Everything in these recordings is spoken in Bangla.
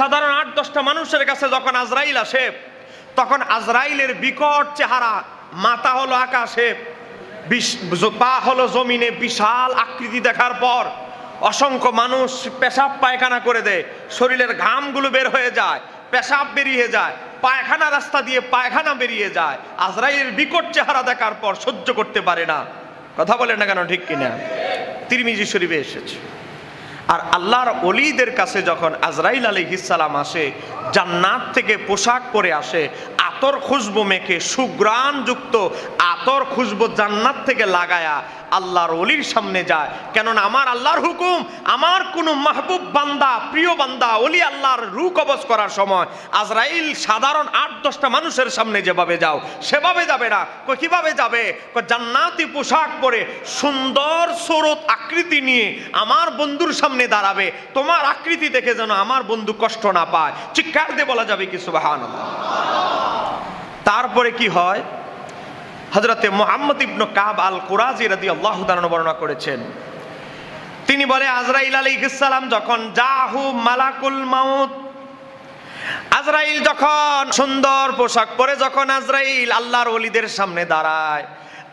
সাধারণ আট, দশটা মানুষের কাছে যখন আজরাইল আসে, তখন আজরাইলের বিকট চেহারা, মাথা হলো আকাশে পা হলো জমিনে, বিশাল আকৃতি দেখার পর অসংখ্য মানুষ পেশাব পায়খানা করে দেয়, শরীরের ঘামগুলো বের হয়ে যায়, পেশাব বেরিয়ে যায়, পায়খানা রাস্তা দিয়ে পায়খানা বেরিয়ে যায়, আজরাইলের বিকট চেহারা দেখার পর সহ্য করতে পারে না। কথা বলে না কেন, ঠিক কিনা? তিরমিজি শরীফে এসেছে। আর আল্লাহর অলিদের কাছে যখন আজরাইল আলী হিসালাম আসে জান্নাত থেকে পোশাক পরে আসে আতর খুশবু মেখে সুগ্রাণযুক্ত আতর খুশবু জান্নাত থেকে লাগায়া আল্লাহর অলির সামনে যায়। কেননা আমার আল্লাহর হুকুম, আমার কোনো মাহবুব বান্দা, প্রিয় বান্দা অলি আল্লাহর রু কবজ করার সময় আজরাইল সাধারণ আট, দশটা মানুষের সামনে যেভাবে যাও, সেভাবে যাবে না। কই কীভাবে যাবে? জান্নাতি পোশাক পরে সুন্দর স্রোত আকৃতি নিয়ে আমার বন্ধুর সামনে দাঁড়াবে। তোমার আকৃতি দেখে যেন আমার বন্ধু কষ্ট না পায়। চিৎকার দিয়ে বলা যাবে কি সুবাহান তারপরে কি হয়? হজরতে মোহাম্মদ ইবনু কাব আল কুরাজি রাদি আল্লাহ বর্ণনা করেছেন। তিনি বলে, আজরাইল আলী ইসালাম যখন জাহু মালাকুল মাউত, আজরাইল যখন সুন্দর পোশাক পরে, যখন আজরাইল আল্লাহর অলিদের সামনে দাঁড়ায়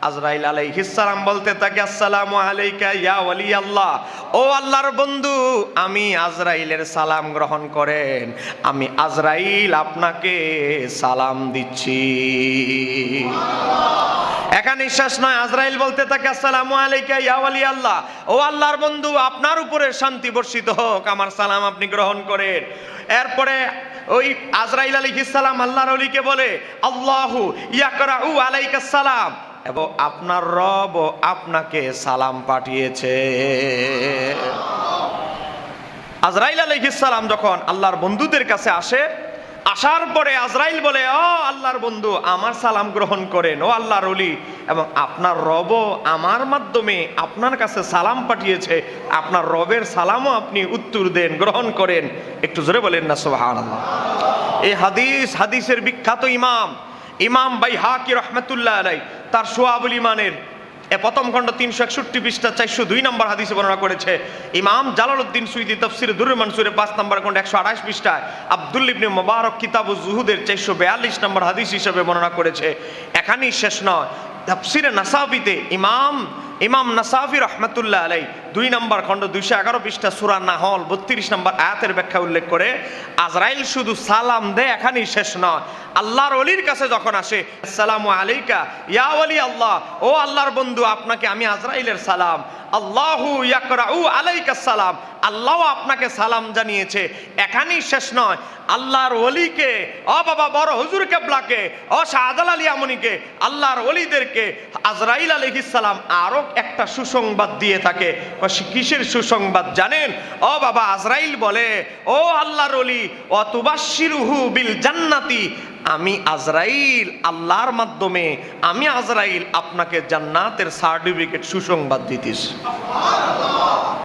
আজরাইল আলাইহিসসালাম বলতে থাকে, আসসালামু আলাইকা ইয়া ওয়ালি আল্লাহ ও আল্লাহর বন্ধু, আমি আজরাইলের সালাম গ্রহণ করেন। আমি আজরাইল আপনাকে সালাম দিচ্ছি। এখানে শেষ নয়, আজরাইল বলতে থাকে, আসসালামু আলাইকা ইয়া ওয়ালি আল্লাহ ও আল্লাহর বন্ধু, আপনার উপরে শান্তি বর্ষিত হোক, আমার সালাম আপনি গ্রহণ করেন। এরপরে ওই আজরাইল আলাইহিস সালাম আল্লাহর ওলিকে বলে, আল্লাহু ইয়াকরাউ আলাইকাস সালাম। এবং আপনার রব আপনাকে সালাম পাঠিয়েছে। আজরাইল সালাম যখন আল্লাহর বন্ধুদের কাছে আসে, আসার পরে আজরাইল বলে, ও আল্লাহর বন্ধু, আমার সালাম গ্রহণ করেন, ও আল্লাহর অলি এবং আপনার রব আমার মাধ্যমে আপনার কাছে সালাম পাঠিয়েছে, আপনার রবের সালামও আপনি উত্তর দেন, গ্রহণ করেন। একটু জোরে বলেন না সোহান এই হাদিস, হাদিসের বিখ্যাত ইমাম ইমাম বাই হাকি রহমতুল্লাহ আলাই তার সোয়াবুল ইমানের। এ প্রথম খণ্ড তিনশো একষট্টি পৃষ্ঠা চারশো দুই নম্বর হাদিসে বর্ণনা করেছে। ইমাম জালালউদ্দিন সুইদি তফসির দুর মানসুরের পাঁচ নম্বর খণ্ড একশো আঠাশ পৃষ্ঠায় আব্দুল ইবনে মোবারক কিতাব জুহুদের চারশো বিয়াল্লিশ নম্বর হাদিস হিসেবে বর্ণনা করেছে। এখানেই শেষ নয়। তফসিরে নাসাবিতে ইমাম ইমাম নাসাফি রহমতুল্লাহ আলাই দুই নম্বর খণ্ড দুইশো এগারো পৃষ্ঠা সুরা নাহল, বত্রিশ নম্বর আয়াতের ব্যাখ্যা উল্লেখ করে আজরাইল শুধু সালাম দে এখানেই শেষ নয়। আল্লাহর অলির কাছে যখন আসে, আসসালামু আলিকা ইয়া আলী আল্লাহ, ও আল্লাহর বন্ধু, আপনাকে আমি আজরাইলের সালাম আল্লাহু ইয়াকরাউ আলাইকা সালাম। আল্লাহ আপনাকে সালাম জানিয়েছে। এখানেই শেষ নয়। আল্লাহর ওলিকে ও বাবা বড় হুজুর কেবলাকে ও শাহজাল আলী আমনিকে, আল্লাহর ওলিদেরকে আজরাইল সালাম আরও একটা সুসংবাদ দিয়ে থাকে। কিসের সুসংবাদ জানেন? ও বাবা আজরাইল বলে, ও আল্লাহর ওলি ও তুবাশিরুহু বিল জান্নাতি আমি আজরাইল আল্লাহর মাধ্যমে আমি আজরাইল আপনাকে জান্নাতের সার্টিফিকেট সুসংবাদ দিতেছি।